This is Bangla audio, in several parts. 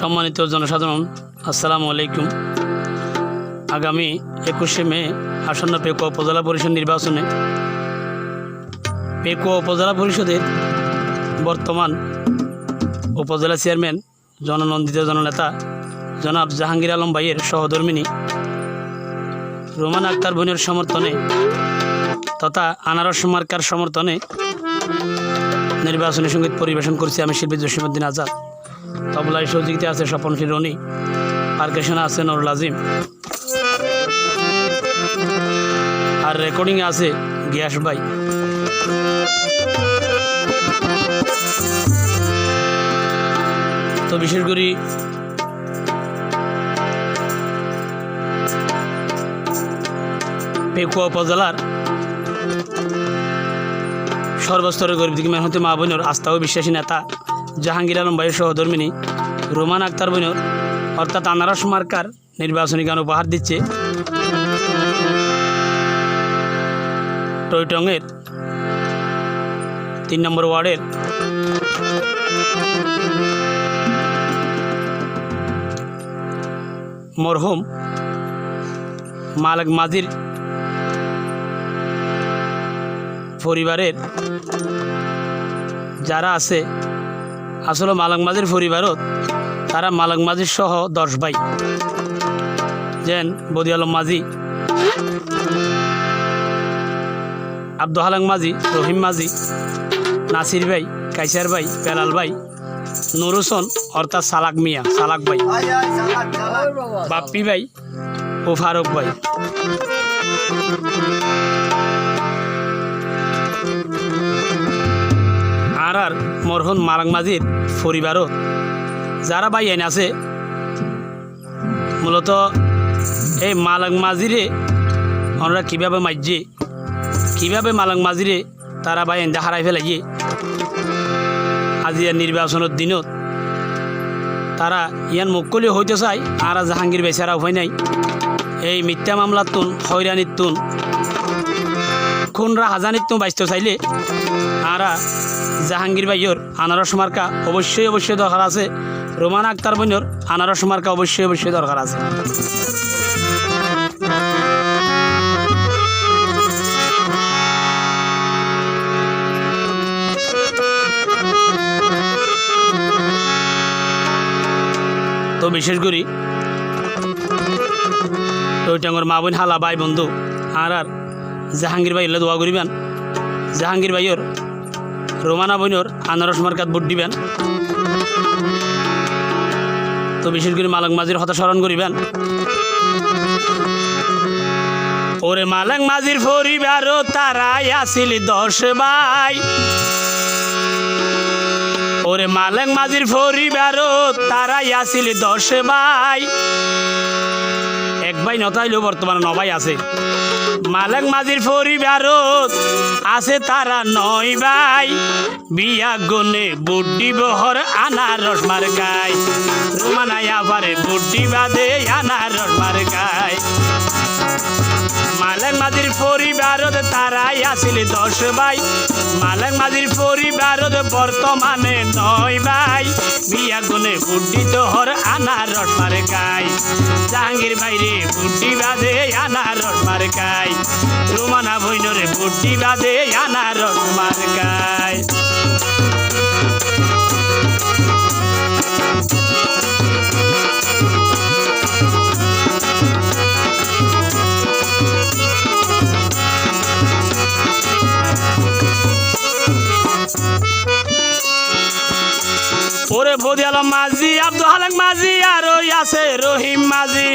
সম্মানিত জনসাধারণ, আসসালামু আলাইকুম। আগামী একুশে মে আসন্ন পেকুয়া উপজেলা পরিষদ নির্বাচনে পেকুয়া উপজেলা পরিষদের বর্তমান উপজেলা চেয়ারম্যান, জননন্দিত জননেতা জনাব জাহাঙ্গীর আলম ভাইয়ের সহধর্মিনী রোমান আক্তার বোনের সমর্থনে তথা আনারস মার্কার সমর্থনে নির্বাচনী সংগীত পরিবেশন করছি আমি শিল্পী জসিমুদ্দিন আজাদ। তবলায় সহযোগিতা আছে স্বপনশীল রনি পার্কেশনে আছে নুরুল আজিম। আর রেকর্ডিংয়ে আছে গিয়াস ভাই। তো বিশেষ করে পেকুয়া উপজেলার সর্বস্তরের গরিব দিকে মেহনতি মা বোনের আস্থা ও বিশ্বাসী নেতা। জাহাঙ্গীর আলম ভাইয়ের সহধর্মিনী রোমান আক্তার বোনের, অর্থাৎ আনারস মার্কার নির্বাচনী গান উপহার দিচ্ছে টয়টংয়ের তিন নম্বর ওয়ার্ডের মরহুম মালিক মাজির পরিবারের যারা আছে আসলে মালাং পরিবারত, তারা মালাং মাঝির সহ দশ ভাই। যেন বদি আলম মাঝি, আব্দুল হালাং মাঝি, রহিম মাঝি, নাসির ভাই, কাইসার ভাই, বেলাল ভাই নুর হোসেন, অর্থাৎ সালাক মিয়া, সালাক ভাই। বাপ্পি ভাই ও ফারুক ভাই। আর আর মরহন মালাং মাঝির পরিবারও যারা ভাই আইন আছে, মূলত এই মালাং মাঝিরে ওনারা কীভাবে মাইজে কীভাবে মালাং মাঝিরে তারা ভাই আইন হারাই ফেলাইয়ে আজি আর নির্বাচনের দিনত তারা ইয়ান মুক্কলি হইতে চায়, আর জাহাঙ্গীর বেচারা উপায় নাই। এই মিথ্যা মামলার তুন হয়রানির তুন খুনরা হাজানিত বাঁচতে চাইলে। আরা জাহাঙ্গীর ভাইয়র আনারস মার্কা অবশ্যই অবশ্যই দরকার আছে। রোমান আক্তার বোনের আনারস মার্কা অবশ্যই অবশ্যই দরকার আছে। তো বিশেষ করি টইটাঙ্গর মা বোন, হালা ভাই বন্ধু আর আর জাহাঙ্গীর ভাই দোয়া করিবেন। জাহাঙ্গীর ভাইয়র, রোমানা বইনর আনারস মার্কাত ভোট দিবেন। তো বিশেষ করে মালং মাঝির হতা স্মরণ করিবেন। ওরে মালং মাঝির পরিবারও তারাই আসিল দশ ভাই। ওরে মালং মাঝির পরিবারও তারাই আসিল দশ ভাই। এক ভাই নতাইলেও বর্তমানে নবাই আছে। মালাক মাঝির পরিবারত আছে তারা নয় ভাই। বিয়া গনে বুড্ডি বহর আনারস মার গায় রুমানায় আবারে বুড্ডি বাদে আনারস মার গাই মালং মাঝির পরিবারত তারাই আসিল দশ ভাই। মালং মাঝির পরিবারত বর্তমানে নয় ভাই। বিয়া গুনে বুড্ডি তোহর আনারস মার গাই জাহাঙ্গীর বাইরে বুড্ডি বাদে আনারস মার গাই রুমানা বইনরে বুড্ডি বাদে আনারস মার গাই বদি আলম মাঝি আব্দুল হালাক মাঝি আর ওই আছে রহিম মাঝি।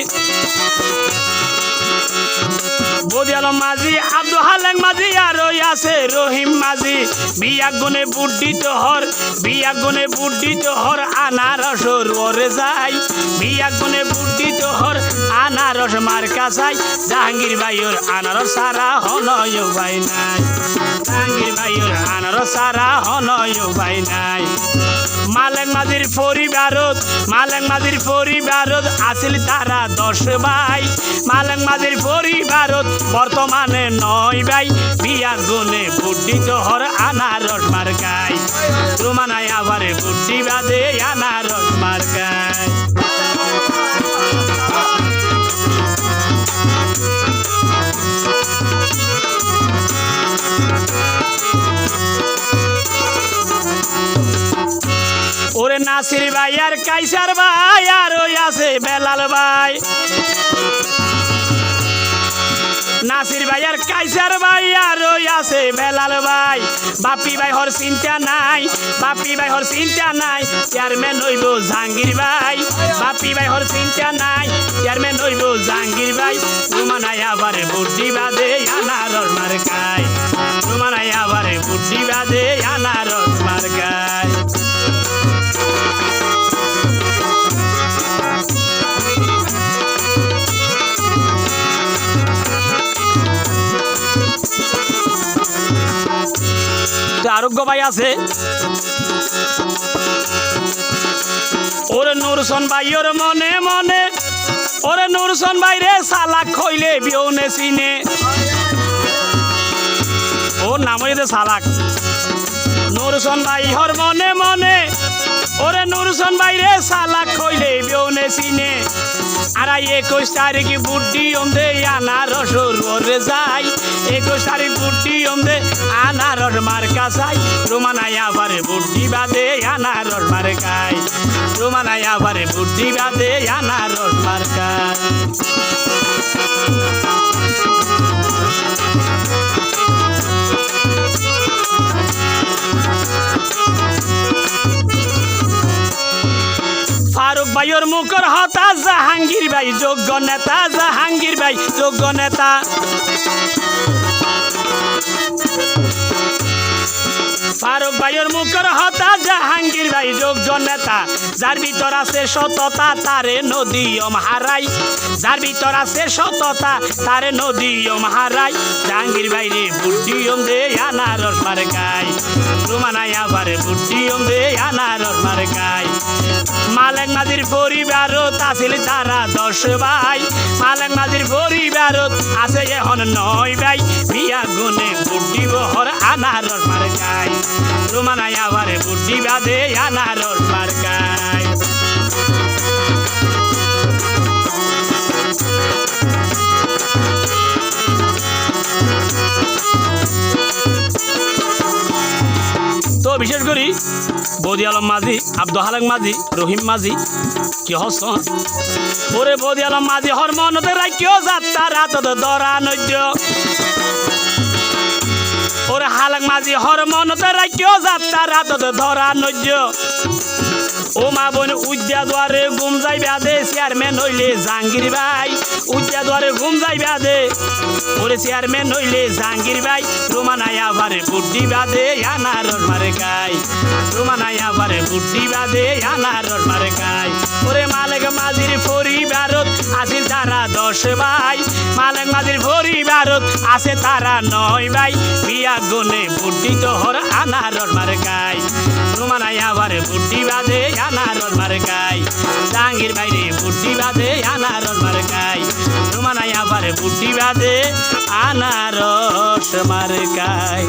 আলম মাঝি, আব্দুল হালাক মাঝি, আর ওই আছে রহিম মাঝি। বিয়া গুনে বুড্ডি তোহর বিয়া গুনে বুড্ডি তোহর আনারস ওরে যাই। বিয়া গুনে বুড্ডি তোহর আনারস মার্কা চাই জাহাঙ্গীর ভাইয়ের আনারস সারা হনয় ভাই নাই। জাহাঙ্গীর ভাইয়ের আনারস সারা হনয় ভাই নাই। মালেং মাঝির পরিবারত মালেং মাঝির পরিবারত আছিল তারা দশ ভাই। মালেং মাঝির পরিবারত বর্তমানে নয় ভাই। বিয়া গুনে বুদ্ধি তোহর আনারস মার্কাই রুমানায় আবার বুদ্ধি বাদে আনারস মার্কাই ওরে নাসির ভাই আর কাইসার ভাই, আর ওই আছে বেলাল ভাই। নাসির ভাই আর কাইসার ভাই, আর ওই আছে বেলাল ভাই। বাপি ভাই হর চিন্তা নাই, বাপি ভাই হর চিন্তা নাই, চেয়ারম্যান হইব জাহাঙ্গীর ভাই। বাপি ভাই হর চিন্তা নাই, চেয়ারম্যান হইব জাহাঙ্গীর ভাই। রুমানাই আবারে বুদ্ধি বাদে আনারর মার্কায়। রুমানাই আবারে বুদ্ধি বাদে আনারর আরোগ্য ভাই আছে। ওরে নুরসন ভাই, ওর মনে মনে। ওরে নুরসন ভাই রে সালাক খইলে বিয়নে সিনে ও নাম হইতে সালাক নুরসন ভাই হর মনে মনে। ওরে নুরসন ভাই রে সালাক খইলে বিয়নে সিনে আর একুশ তারিখ বুদ্ধি ওমদে আনারস ওরে যাই একুশ তারিখ বুদ্ধি ওমদে আনারস মার্কা চাই রোমানাই আবার বুদ্ধি বাদে আনারস মার্কাই রোমানাই আবার বুদ্ধি বাদে আনারস মার্কাই ভাইয়ের মুখর হতা জাহাঙ্গীর ভাই যোগ্য নেতা জাহাঙ্গীর ভাই যোগ্য নেতা। ফারুক ভাইয়ের মুখর হতা জাহাঙ্গীর ভাই যোগ্য নেতা। যার ভিতর আছে সততা, তারে নদী হারাই যার ভিতর আছে সততা, তারে নদী হারাই জাহাঙ্গীর ভাই রে বুদ্ধি দে আনারস মার্কাই রুমানাই আবার বুদ্ধি দে আনারস মার্কাই মালেক মাঝির পরিবারত আছিল তারা দশ ভাই। মালেক মাঝির পরিবারত আছে এখন নয় ভাই। বিয়া গুনে বুদ্ধি বহর আনারস রুমানাই আবার বুদ্ধি বাদে আনারস মার্কাই তো বিশেষ করি, বৌদি আলম মাঝি, আব্দুল হালাক মাঝি, রহিম মাঝি, কি হসন? ওরে বৌদি আলম মাঝি হর মনতে রাখিও যাত্রা রাত দরা নৈদ্য। ওরে হালাক মাঝি হর মনতে রাখিও যাত্রা রাত ধরা নৈদ্য ও মা বোন উদ্যা দুয়ারে ঘুম যাইবা দে, চেয়ারম্যান হইলে জাহাঙ্গীর ভাই। উদ্যা দুয়ারে ঘুম যাইবা দে, ওরে চেয়ারম্যান হইলে জাহাঙ্গীর ভাই। রোমানাই আবারে বুদ্ধি বাদে আনারর মারে গাই রোমানাই আবারে বুদ্ধি বাদে আনারর মারে গাই ওরে মালেক মাঝির পরিবারত আছে তারা দশ ভাই। মালেক মাঝির পরিবারত আছে তারা নয় ভাই। বিয়া গনে বুদ্ধি তোহর আনারর মারে গাই রোমানাই আবারে বুদ্ধি বাদে আনারর মারে গাই জাহাঙ্গীর বাইরে বুদ্ধি বাদে আনারস মারে গাই রোমানাই আবারে বুদ্ধি বাদে আনারস মারে গাই